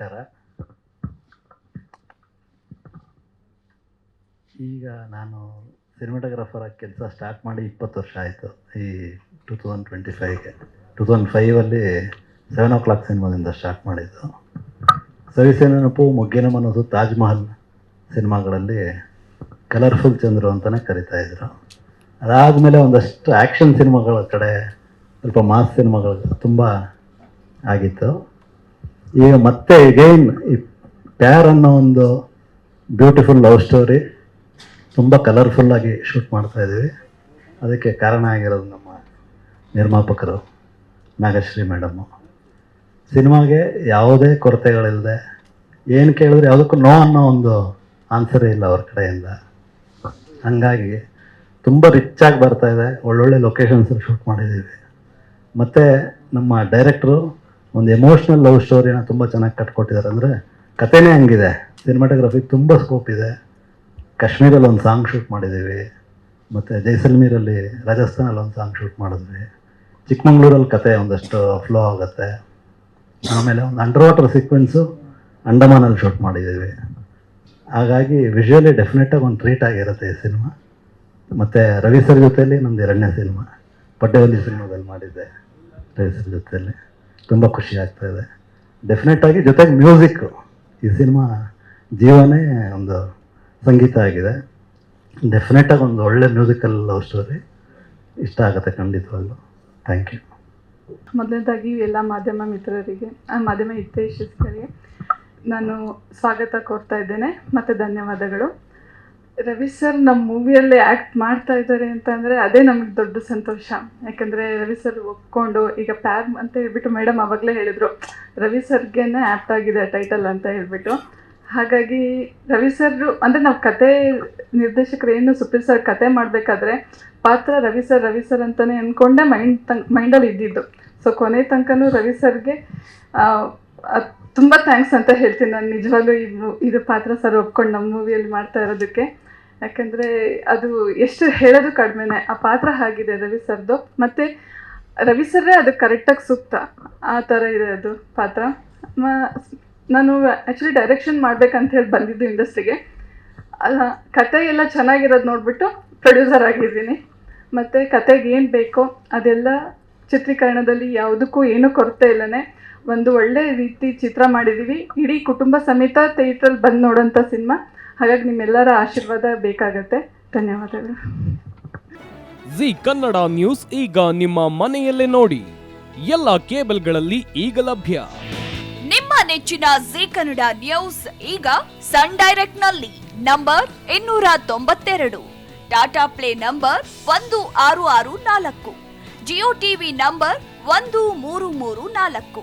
ನಮಸ್ಕಾರ ಈಗ ನಾನು ಸಿನಿಮಾಟೋಗ್ರಾಫರ್ ಆಗಿ ಕೆಲಸ ಸ್ಟಾರ್ಟ್ ಮಾಡಿ ಇಪ್ಪತ್ತು ವರ್ಷ ಆಯಿತು. ಈ ಟೂ ತೌಸಂಡ್ ಟ್ವೆಂಟಿ ಫೈವ್ಗೆ ಟೂ ತೌಸಂಡ್ ಫೈವಲ್ಲಿ ಸೆವೆನ್ ಓ ಕ್ಲಾಕ್ ಸಿನಿಮಾದಿಂದ ಸ್ಟಾರ್ಟ್ ಮಾಡಿದ್ದು. ಸವಿಸೆ ನೆನಪು ಮೊಗ್ಗಿನ ಮನಸ್ಸು ತಾಜ್ ಮಹಲ್ ಸಿನಿಮಾಗಳಲ್ಲಿ ಕಲರ್ಫುಲ್ ಚಂದ್ರು ಅಂತಲೇ ಕರಿತಾ ಇದ್ರು. ಅದಾದಮೇಲೆ ಒಂದಷ್ಟು ಆ್ಯಕ್ಷನ್ ಸಿನಿಮಾಗಳ ಕಡೆ ಸ್ವಲ್ಪ ಮಾಸ್ ಸಿನಿಮಾಗಳು ತುಂಬ ಆಗಿತ್ತು. ಈಗ ಮತ್ತೆ ಅಗೈನ್ ಈ ಪ್ಯಾರ್ ಅನ್ನೋ ಒಂದು ಬ್ಯೂಟಿಫುಲ್ ಲವ್ ಸ್ಟೋರಿ ತುಂಬ ಕಲರ್ಫುಲ್ಲಾಗಿ ಶೂಟ್ ಮಾಡ್ತಾ ಇದ್ದೀವಿ. ಅದಕ್ಕೆ ಕಾರಣ ಆಗಿರೋದು ನಮ್ಮ ನಿರ್ಮಾಪಕರು ನಾಗಶ್ರೀ ಮೇಡಮ್ಮು ಸಿನಿಮಾಗೆ ಯಾವುದೇ ಕೊರತೆಗಳಿಲ್ಲದೆ ಏನು ಕೇಳಿದ್ರೆ ಯಾವುದಕ್ಕೂ ನೋ ಅನ್ನೋ ಒಂದು ಆನ್ಸರೇ ಇಲ್ಲ ಅವ್ರ ಕಡೆಯಿಂದ. ಹಾಗಾಗಿ ತುಂಬ ಬರ್ತಾ ಇದೆ. ಒಳ್ಳೊಳ್ಳೆ ಲೊಕೇಶನ್ಸ್ ಶೂಟ್ ಮಾಡಿದ್ದೀವಿ. ಮತ್ತು ನಮ್ಮ ಡೈರೆಕ್ಟ್ರು ಒಂದು ಎಮೋಷ್ನಲ್ ಲವ್ ಸ್ಟೋರಿನ ತುಂಬ ಚೆನ್ನಾಗಿ ಕಟ್ಕೊಟ್ಟಿದ್ದಾರೆ ಅಂದರೆ ಕಥೆನೇ ಹಂಗಿದೆ. ಸಿನಿಮಾಟೋಗ್ರಫಿಗೆ ತುಂಬ ಸ್ಕೋಪ್ ಇದೆ. ಕಾಶ್ಮೀರಲ್ಲಿ ಒಂದು ಸಾಂಗ್ ಶೂಟ್ ಮಾಡಿದ್ದೀವಿ ಮತ್ತು ಜೈಸಲ್ಮೀರಲ್ಲಿ ರಾಜಸ್ಥಾನಲ್ಲಿ ಒಂದು ಸಾಂಗ್ ಶೂಟ್ ಮಾಡಿದ್ವಿ. ಚಿಕ್ಕಮಂಗ್ಳೂರಲ್ಲಿ ಕತೆ ಒಂದಷ್ಟು ಫ್ಲೋ ಆಗುತ್ತೆ. ಆಮೇಲೆ ಒಂದು ಅಂಡರ್ ವಾಟರ್ ಸೀಕ್ವೆನ್ಸು ಅಂಡಮಾನಲ್ಲಿ ಶೂಟ್ ಮಾಡಿದ್ದೀವಿ ಹಾಗಾಗಿ ವಿಷುವಲಿ ಡೆಫಿನೆಟಾಗಿ ಒಂದು ಟ್ರೀಟ್ ಆಗಿರುತ್ತೆ ಈ ಸಿನಿಮಾ ಮತ್ತು ರವಿ ಸರ್ ಜೊತೆಯಲ್ಲಿ ನಮ್ಮದು ಎರಡನೇ ಸಿನಿಮಾ ಪಡ್ಡೆವಲ್ಲಿ ಸಿನಿಮಾದಲ್ಲಿ ಮಾಡಿದ್ದೆ ರವಿ ಸರ್ ಜೊತೆಯಲ್ಲಿ ತುಂಬ ಖುಷಿ ಆಗ್ತಾ ಇದೆ. ಡೆಫಿನೆಟಾಗಿ ಜೊತೆಗೆ ಮ್ಯೂಸಿಕ್ಕು ಈ ಸಿನಿಮಾ ಜೀವನೇ ಒಂದು ಸಂಗೀತ ಆಗಿದೆ. ಡೆಫಿನೆಟಾಗಿ ಒಂದು ಒಳ್ಳೆ ಮ್ಯೂಸಿಕಲ್ ಲವ್ ಸ್ಟೋರಿ ಇಷ್ಟ ಆಗುತ್ತೆ ಖಂಡಿತವಾಗ್ಲೂ. ಥ್ಯಾಂಕ್ ಯು ಮೊದಲನೇದಾಗಿ ಎಲ್ಲ ಮಾಧ್ಯಮ ಮಿತ್ರರಿಗೆ ಮಾಧ್ಯಮ ಹಿತೈಷಿಗಳಿಗೆ ನಾನು ಸ್ವಾಗತ ಕೋರ್ತಾ ಇದ್ದೇನೆ. ಮತ್ತು ಧನ್ಯವಾದಗಳು. ರವಿ ಸರ್ ನಮ್ಮ ಮೂವಿಯಲ್ಲಿ ಆ್ಯಕ್ಟ್ ಮಾಡ್ತಾ ಇದ್ದಾರೆ ಅಂತ ಅಂದರೆ ಅದೇ ನಮಗೆ ದೊಡ್ಡ ಸಂತೋಷ. ಯಾಕಂದರೆ ರವಿ ಸರ್ ಒಪ್ಕೊಂಡು, ಈಗ ಪ್ಯಾರ್ ಅಂತ ಹೇಳ್ಬಿಟ್ಟು ಮೇಡಮ್ ಅವಾಗಲೇ ಹೇಳಿದರು, ರವಿ ಸರ್ಗೆನೇ ಆ್ಯಪ್ಟ್ ಆಗಿದೆ ಟೈಟಲ್ ಅಂತ ಹೇಳಿಬಿಟ್ಟು. ಹಾಗಾಗಿ ರವಿ ಸರ್ ಅಂದರೆ ನಾವು ಕತೆ ನಿರ್ದೇಶಕರು ಏನು ಸುಪ್ರೀತ್ ಸರ್ ಕತೆ ಮಾಡಬೇಕಾದ್ರೆ ಪಾತ್ರ ರವಿ ಸರ್ ರವಿ ಸರ್ ಅಂತಲೇ ಅಂದ್ಕೊಂಡೆ ಮೈಂಡ್ ತಂ ಮೈಂಡಲ್ಲಿ ಇದ್ದಿದ್ದು. ಸೊ ಕೊನೆ ತನಕನೂ ರವಿ ಸರ್ಗೆ ತುಂಬ ಥ್ಯಾಂಕ್ಸ್ ಅಂತ ಹೇಳ್ತೀನಿ. ನಾನು ನಿಜವಾಗ್ಲೂ ಇದು ಪಾತ್ರ ಸರ್ ಒಪ್ಕೊಂಡು ನಮ್ಮ ಮೂವಿಯಲ್ಲಿ ಮಾಡ್ತಾ ಇರೋದಕ್ಕೆ. ಯಾಕಂದರೆ ಅದು ಎಷ್ಟು ಹೇಳೋದು ಕಡಿಮೆನೆ. ಆ ಪಾತ್ರ ಹಾಗಿದೆ ರವಿ ಸರ್ದು? ಮತ್ತೆ ರವಿ ಸರ್ರೇ ಅದು ಕರೆಕ್ಟಾಗಿ ಸೂಕ್ತ. ಆ ಥರ ಇದೆ ಅದು ಪಾತ್ರ. ನಾನು ಆ್ಯಕ್ಚುಲಿ ಡೈರೆಕ್ಷನ್ ಮಾಡ್ಬೇಕಂತ ಹೇಳಿ ಬಂದಿದ್ದು ಇಂಡಸ್ಟ್ರಿಗೆ ಅಲ್ಲ ಕತೆ ಎಲ್ಲ ಚೆನ್ನಾಗಿರೋದು ನೋಡಿಬಿಟ್ಟು ಪ್ರೊಡ್ಯೂಸರ್ ಆಗಿದ್ದೀನಿ. ಮತ್ತು ಕತೆಗೆ ಏನು ಬೇಕೋ ಅದೆಲ್ಲ ಚಿತ್ರೀಕರಣದಲ್ಲಿ ಯಾವುದಕ್ಕೂ ಏನೂ ಕೊರತೆ ಇಲ್ಲನೇ. ಒಂದು ಒಳ್ಳೆ ರೀತಿ ಚಿತ್ರ ಮಾಡಿದ್ದೀವಿ ಇಡೀ ಕುಟುಂಬ ಸಮೇತ ಥಿಯೇಟ್ರಲ್ಲಿ ಬಂದು ನೋಡೋಂಥ ಸಿನಿಮಾ. ಹಾಗಾಗಿ ನಿಮ್ಮೆಲ್ಲರ ಆಶೀರ್ವಾದ ಬೇಕಾಗತ್ತೆ. ಧನ್ಯವಾದಗಳು. ಜಿ ಕನ್ನಡ ನ್ಯೂಸ್ ಈಗ ನಿಮ್ಮ ಮನೆಯಲ್ಲೇ ನೋಡಿ. ಎಲ್ಲ ಕೇಬಲ್ಗಳಲ್ಲಿ ಈಗ ಲಭ್ಯ. ನಿಮ್ಮ ನೆಚ್ಚಿನ ಜಿ ಕನ್ನಡ ನ್ಯೂಸ್ ಈಗ ಸನ್ ಡೈರೆಕ್ಟ್ನಲ್ಲಿ ನಂಬರ್ ಇನ್ನೂರ ತೊಂಬತ್ತೆರಡು ಟಾಟಾ ಪ್ಲೇ ನಂಬರ್ ಒಂದು ಆರು ಆರು ನಾಲ್ಕು ಜಿಯೋ ಟಿವಿ ನಂಬರ್ ಒಂದು ಮೂರು ಮೂರು ನಾಲ್ಕು.